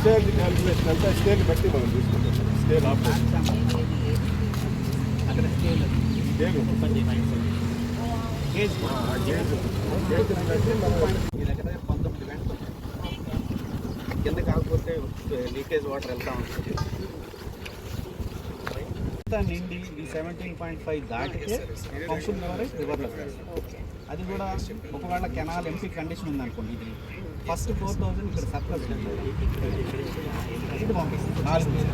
Scale calculation అంతా scale బట్టి మనం తీసుకుంటాం. స్కేల్ ఆపరేషన్ పంతొమ్మిది గంటలు కింద కాకపోతే లీకేజ్ వాటర్ వెళ్తా ఉంటుంది. నిండి ఈ సెవెంటీన్ పాయింట్ ఫైవ్ దాటితే పంపులు ద్వారా రివర్లోకి వేస్తాం అది కూడా ఒకవేళ కెనాల్ ఎంపీ కండిషన్ ఉందనుకోండి ఇది ఫస్ట్ ఫోర్ థౌజండ్ ఇక్కడ సర్ప్లస్ నాలుగు. వేలు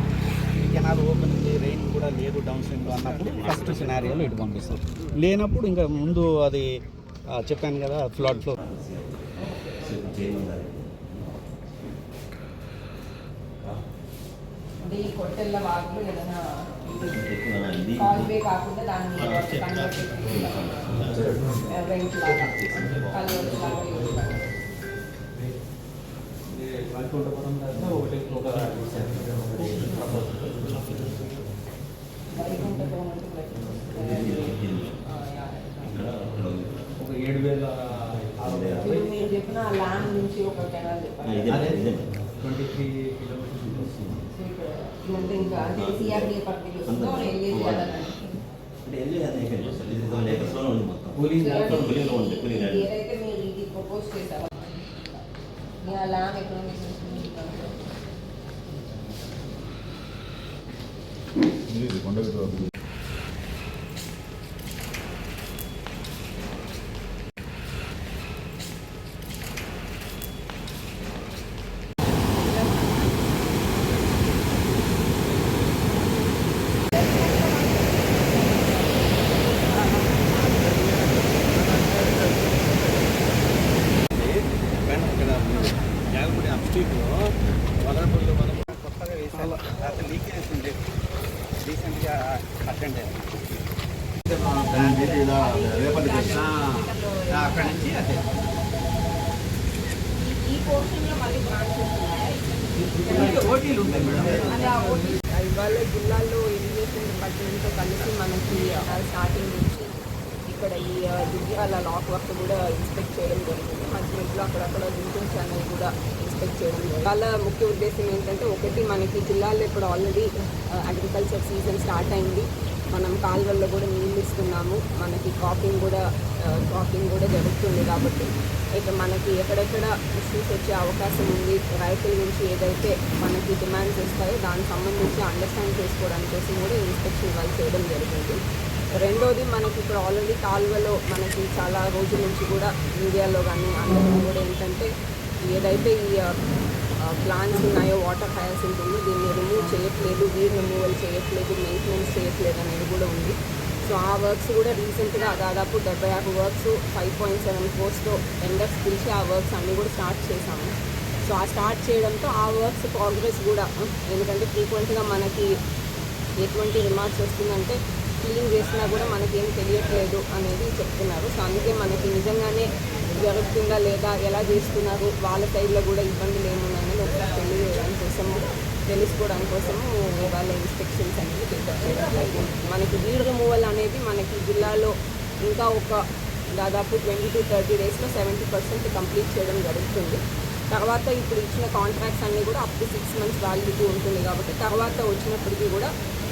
కెనాల్ ఓపెన్ ఉంది. రెయిన్ కూడా లేదు డౌన్ స్ట్రీమ్లో అన్నప్పుడు ఫస్ట్ సినారియోలో ఇటు పంపిస్తాం. లేనప్పుడు ఇంకా ముందు అది చెప్పాను కదా అంటే ఈ ఏదైనా కాల్వే కాకుండా దాన్ని లాగా లాగా ఒక ఏడు వేల ఆరు వందల ఇప్పుడు మీరు చెప్పిన ఆ ల్యాండ్ నుంచి ఒక కెనాల్ చెప్పారు అదే ట్వంటీ త్రీ కిలోమీటర్స్ సో ఇక్కడ ఇదంతా ఇంకా అంటే సిఆర్డీఏ పరిధిలో వస్తుందో ఎల్ఏజీ అదనండి కూలింగ్ ఏదైతే మీరు ఇది ప్రపోజ్ చేశారో మీ ఆ ఎకనామిక్స్ ఇది కొండగట్టు ఇక్కడ జాగపడి అప్ స్ట్రీట్లో వదలపల్లి మనం కొత్తగా వేసాం తర్వాత లీకేజ్ ఉండేది రీసెంట్గా అక్కడ నుంచి అదే. ఓటీలు ఉంటాయి మేడం. ఇవాళ జిల్లాలో ఇరిగేషన్ డిపార్ట్మెంట్తో కలిసి మనకి స్టార్టింగ్ ఇక్కడ ఈ దుర్గాల లాక్ వర్క్ కూడా ఇన్స్పెక్ట్ చేయడం జరిగింది. మధ్య మధ్యలో అక్కడక్కడ గుంటూరు ఛానల్ కూడా ఇన్స్పెక్ట్ చేయడం వాళ్ళ ముఖ్య ఉద్దేశం ఏంటంటే ఒకటి మనకి జిల్లాలో ఇప్పుడు ఆల్రెడీ అగ్రికల్చర్ సీజన్ స్టార్ట్ అయింది. మనం కాలువల్లో కూడా నీళ్ళు ఇస్తున్నాము. మనకి కాపింగ్ కూడా కాపింగ్ కూడా జరుగుతుంది కాబట్టి ఇక మనకి ఎక్కడెక్కడ ఇష్యూస్ వచ్చే అవకాశం ఉంది రైతుల నుంచి ఏదైతే మనకి డిమాండ్స్ వస్తాయో దానికి సంబంధించి అండర్స్టాండ్ చేసుకోవడానికి కోసం కూడా ఇన్స్పెక్షన్ వాళ్ళు చేయడం జరిగింది. రెండోది మనకి ఇప్పుడు ఆల్రెడీ కాలువలో మనకి చాలా రోజుల నుంచి కూడా మీడియాలో కానీ అందరిలో కూడా ఏంటంటే ఏదైతే ఈ ప్లాంట్స్ ఉన్నాయో వాటర్ హయాసింట్ ఉందో దీన్ని రిమూవ్ చేయట్లేదు వీర్ రిమూవల్ చేయట్లేదు మెయింటెనెన్స్ చేయట్లేదు అనేది కూడా ఉంది. సో ఆ వర్క్స్ కూడా రీసెంట్గా దాదాపు డెబ్బై ఆరు వర్క్స్ ఫైవ్ పాయింట్ సెవెన్ ఫోర్స్తో ఎండర్స్ పిలిచి ఆ వర్క్స్ అన్నీ కూడా స్టార్ట్ చేశాము. సో ఆ స్టార్ట్ చేయడంతో ఆ వర్క్స్ ప్రోగ్రెస్ కూడా ఎందుకంటే ఫ్రీక్వెంట్గా మనకి ఎటువంటి రిమార్క్స్ వస్తుందంటే క్లీన్ చేసినా కూడా మనకేం తెలియట్లేదు అనేది చెప్తున్నారు. సో అందుకే మనకి నిజంగానే జరుగుతుందా లేదా ఎలా చేస్తున్నారు వాళ్ళ సైడ్లో కూడా ఇబ్బందులు ఏమున్నాయని ఒకసారి తెలియజేయడం కోసము తెలుసుకోవడం కోసము వాళ్ళ ఇన్స్పెక్షన్స్ అనేది టేకప్ మనకి వీడ్ రిమూవల్ అనేది మనకి జిల్లాలో ఇంకా ఒక దాదాపు ట్వంటీ టు థర్టీ డేస్లో సెవెంటీ పర్సెంట్ కంప్లీట్ చేయడం జరుగుతుంది. తర్వాత ఇప్పుడు ఇచ్చిన కాంట్రాక్ట్స్ అన్నీ కూడా up to six months validity ఉంటుంది కాబట్టి తర్వాత వచ్చినప్పటికీ కూడా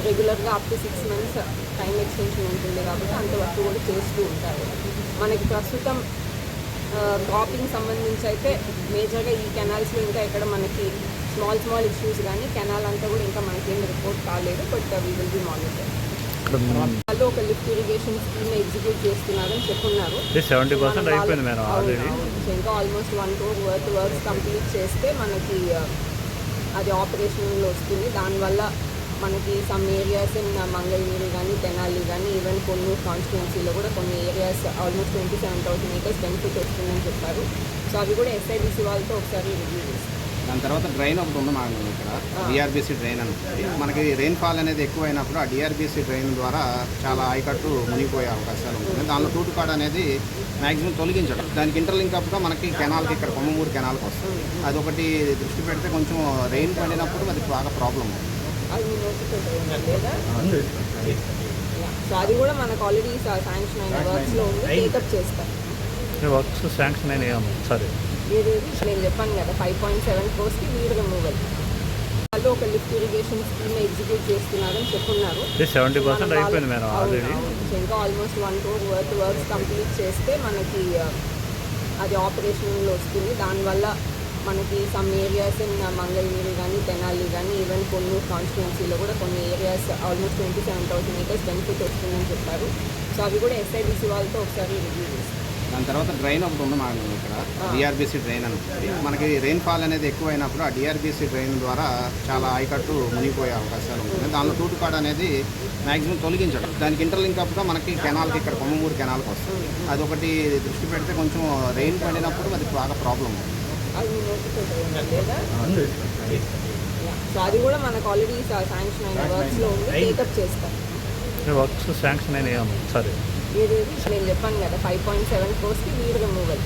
రెగ్యులర్గా up to six months time extension ఉంటుంది కాబట్టి అంతవరకు కూడా చేస్తూ ఉంటారు. మనకి ప్రస్తుతం క్రాపింగ్ సంబంధించి అయితే మేజర్గా ఈ కెనాల్స్లో ఇంకా ఎక్కడ మనకి స్మాల్ స్మాల్ ఇష్యూస్ కానీ కెనాల్ అంతా కూడా ఇంకా మనకేం రిపోర్ట్ కాలేదు. But we will be monitor వాళ్ళు ఒక లిఫ్ట్ ఇరిగేషన్ స్కీమ్ ఎగ్జిక్యూట్ చేస్తున్నారని చెప్పున్నారు. సెవెంటీ పర్సెంట్ మనం అయిపోయింది మేడం అవును, ఆల్రెడీ అవును. సో ఇంకా almost one crore worth works complete చేస్తే మనకి ఆ, అది ఆపరేషన్లో వస్తుంది. దానివల్ల మనకి సమ్ ఏరియాస్ ఇన్ మంగళగిరి కానీ తెనాలి కానీ ఈవెన్ కొన్నూరు కాన్స్టిట్యున్సీలో కూడా కొన్ని areas almost twenty seven thousand acres benefit వస్తుందని చెప్పారు. సో అవి కూడా ఎస్ఐడిసి వాళ్ళతో ఒకసారి రివ్యూ చేస్తాం. దాని తర్వాత డ్రైన్ ఒకటి ఉంది మాకు ఇక్కడ. డిఆర్బీసీ డ్రైన్ అని ఉంటుంది. మనకి రెయిన్ ఫాల్ అనేది ఎక్కువైనప్పుడు ఆ డిఆర్బీసీ డ్రైన్ ద్వారా చాలా ఆయకట్టు మునిగిపోయే అవకాశాలు ఉంటుంది. దానిలో తూటుకాడ అనేది మ్యాక్సిమం తొలగించడం. దానికి ఇంటర్లింక్ అప్గా మనకి కెనాల్కి ఇక్కడ కొమ్మూరు కెనాల్కి వస్తుంది. అదొకటి దృష్టి పెడితే కొంచెం రెయిన్ పడినప్పుడు అది బాగా ప్రాబ్లం అవుతుంది. అది మీ నోటిఫై లేదా? సో అది కూడా మనకు ఆల్రెడీ శాంక్షన్ అయిన వర్క్స్లో ఉంది. టేకప్ చేస్తాం వర్క్స్ శాంక్షన్ అయినాయి సరే. ఏదేది? నేను చెప్పాను కదా ఫైవ్ పాయింట్ సెవెన్ క్రోస్కి వీడ్ రిమూవల్ వాళ్ళు ఒక లిఫ్ట్ ఇరిగేషన్ స్కీమ్ ఎగ్జిక్యూట్ చేస్తున్నారని చెప్పున్నారు. సెవెంటీ పర్సెంట్ అయిపోయింది మేడం ఆల్రెడీ ఇంకా almost one crore worth works complete చేస్తే మనకి అది ఆపరేషన్లో వస్తుంది. దానివల్ల మనకి సమ్ ఏరియాస్ ఇన్ మంగళగిరి కానీ తెనాలి కానీ ఈవెన్ కొన్ని కాన్స్టిట్యున్సీలో కూడా కొన్ని areas almost twenty seven thousand acres benefit వస్తుందని చెప్పారు. సో అవి కూడా ఎస్ఐడిసి వాళ్ళతో ఒకసారి రివ్యూ చేస్తాం. దాని తర్వాత డ్రైన్ ఒకటి ఉంది మనకి ఇక్కడ డిఆర్బీసీ డ్రైన్ అని. మనకి రెయిన్ ఫాల్ అనేది ఎక్కువైనప్పుడు ఆ డిఆర్బీసీ డ్రైన్ ద్వారా చాలా ఆయకట్టు మునిగిపోయే అవకాశాలు ఉంటుంది దానిలో తూటుకాడ అనేది మ్యాక్సిమం తొలగించడం. దానికి ఇంటర్లింక్ అప్గా మనకి కెనాల్కి ఇక్కడ కొమ్మమూరు కెనాల్కి వస్తుంది. అది ఒకటి దృష్టి పెడితే కొంచెం రెయిన్ పడినప్పుడు అది బాగా ప్రాబ్లం అవుతుంది. లేదా? సో అది కూడా మనకు ఆల్రెడీ శాంక్షన్ అయిన వర్క్స్లో ఉంది. టేకప్ చేస్తాం. వర్క్స్ శాంక్షన్ అయినాయి? సరే. నేను చెప్పాను కదా ఫైవ్ పాయింట్ సెవెన్ క్రోర్స్కి వీడ్ రిమూవల్